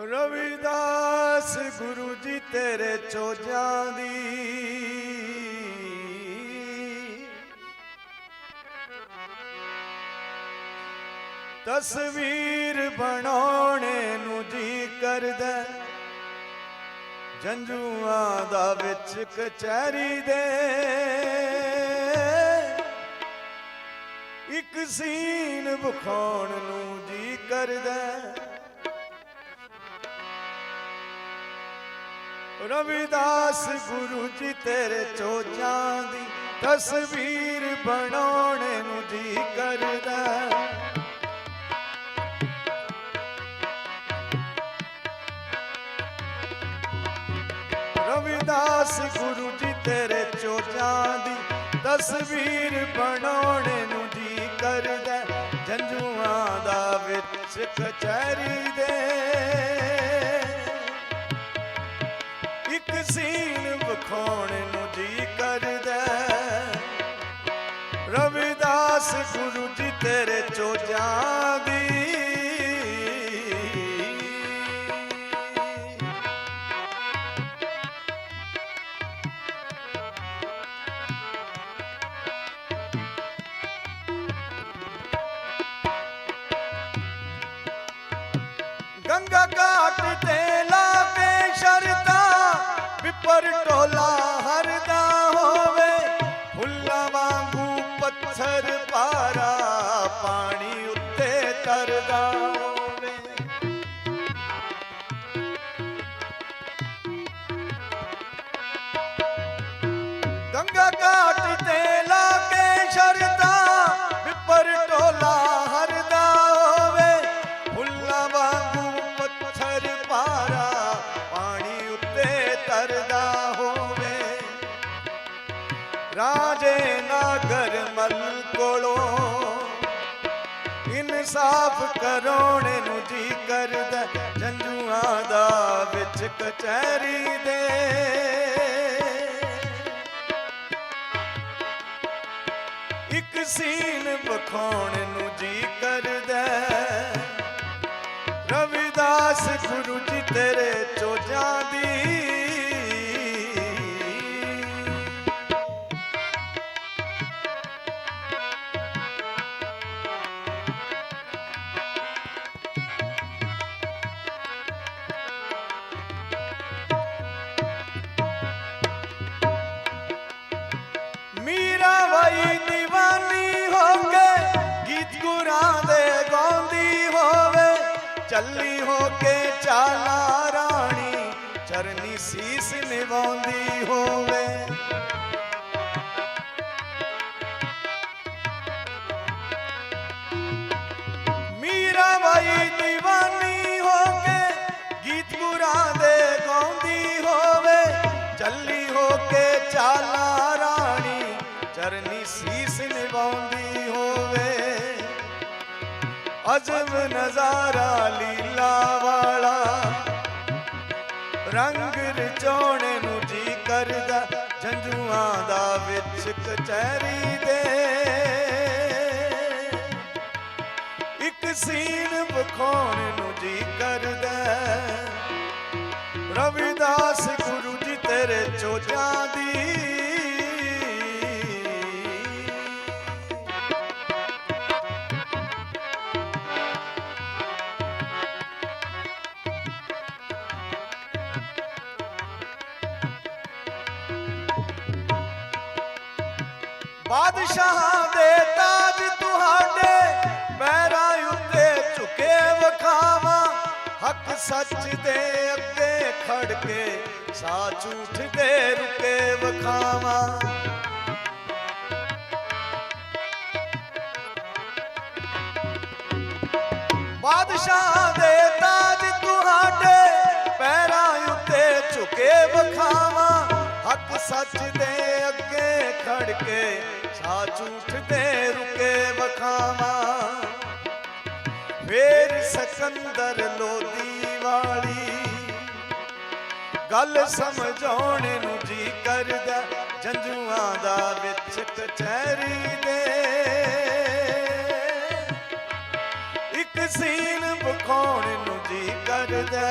ਰਵਿਦਾਸ ਗੁਰੂ ਜੀ ਤੇਰੇ ਚੋਜਾਂ ਦੀ। ਤਸਵੀਰ ਬਣਾਉਣੇ ਨੂੰ ਜੀ ਕਰਦਾ ਜੰਜੂਆਂ ਦਾ ਵਿੱਚ ਕਚਹਿਰੀ ਦੇ। ਇੱਕ ਸੀਨ ਬਖਾਉਣ ਨੂੰ ਜੀ ਕਰਦਾ ਰਵਿਦਾਸ ਗੁਰੂ ਜੀ ਤੇਰੇ ਚੋਜਾਂ ਦੀ ਤਸਵੀਰ ਬਣਾਉਣੇ ਨੂੰ ਜੀ ਕਰਦਾ ਰਵਿਦਾਸ ਗੁਰੂ ਜੀ ਤੇਰੇ ਚੋਜਾਂ ਦੀ ਤਸਵੀਰ ਬਣਾਉਣ ਨੂੰ ਜੀ ਕਰਦਾ ਜੰਜੂਆਂ ਦਾ ਵਿੱਚ ਕਚਹਿਰੀ ਸੀਨ ਵਿਖਾਉਣ ਨੂੰ ਜੀ ਕਰਦਾ ਰਵਿਦਾਸ ਗੁਰੂ ਜੀ ਤੇਰੇ ਚੋਜਾਂ બોલા હરદા ਸਾਫ਼ ਕਰਾਉਣੇ ਨੂੰ ਜੀ ਕਰਦਾ ਜੰਜੂਆਂ ਦਾ ਵਿੱਚ ਕਚਹਿਰੀ ਦੇ। ਇੱਕ ਸੀਨ ਵਿਖਾਉਣ ਨੂੰ ਜੀ ਕਰਦਾ ਰਵਿਦਾਸ ਗੁਰੂ ਜੀ ਤੇਰੇ ਚੋਜਾਂ ਚੱਲੀ ਹੋ ਕੇ ਚਾਲਾ ਰਾਣੀ, ਚਰਨੀ ਸੀਸ ਨਿਵਾਉਂਦੀ ਹੋਵੇ। ਮੀਰਾ ਬਾਈ دیਵਾਨੀ ਹੋ ਕੇ ਗੀਤ ਗੁਰਾਂ ਦੇ ਗਾਉਂਦੀ ਹੋਵੇ। ਚੱਲੀ ਹੋ ਕੇ ਚਾਲਾ ਰਾਣੀ, ਚਰਨੀ ਸੀਸ ਨਿਵਾਉਂਦੀ ਹੋਵੇ। ਅਜਬ ਨਜ਼ਾਰਾ ਕਚਹਿਰੀ ਦੇ ਇੱਕ ਸੀਨ ਵਿਖਾਉਣ ਨੂੰ ਜੀ ਕਰਦਾ ਰਵਿਦਾਸ ਗੁਰੂ ਜੀ ਤੇਰੇ ਚੋਜਾਂ ਦੀ ਬਾਦਸ਼ਾਹਾਂ ਦੇ ਤਾਜ ਤੁਹਾਡੇ ਪੈਰਾਂ ਉੱਤੇ ਝੁਕੇ ਵਖਾਵਾਂ। ਹੱਕ ਸੱਚ ਦੇ ਅੱਗੇ ਖੜ ਕੇ ਸਾ ਝੂਠ ਦੇ ਰੁਕੇ ਵਖਾਵਾਂ। ਬਾਦਸ਼ਾਹ ਦੇ ਤਾਜ ਤੁਹਾਡੇ ਪੈਰਾਂ ਉੱਤੇ ਝੁਕੇ ਵਖਾਵਾਂ। ਹੱਕ ਸੱਚ ਅੱਗੇ ਕੇ ਸਾ ਝੂਠ ਦੇ ਰੁਕੇ ਵਖਾਵਾਂ। ਫੇਰ ਸਕੰਦਰ ਲੋਦੀ ਵਾਲੀ ਗੱਲ ਸਮਝਾਉਣ ਨੂੰ ਜੀ ਕਰਦਾ, ਜੰਜੂਆਂ ਦਾ ਵਿੱਚ ਕਚਹਿਰੀ ਦੇ। ਇੱਕ ਸੀਨ ਬਖਾਉਣ ਨੂੰ ਜੀ ਕਰਦਾ।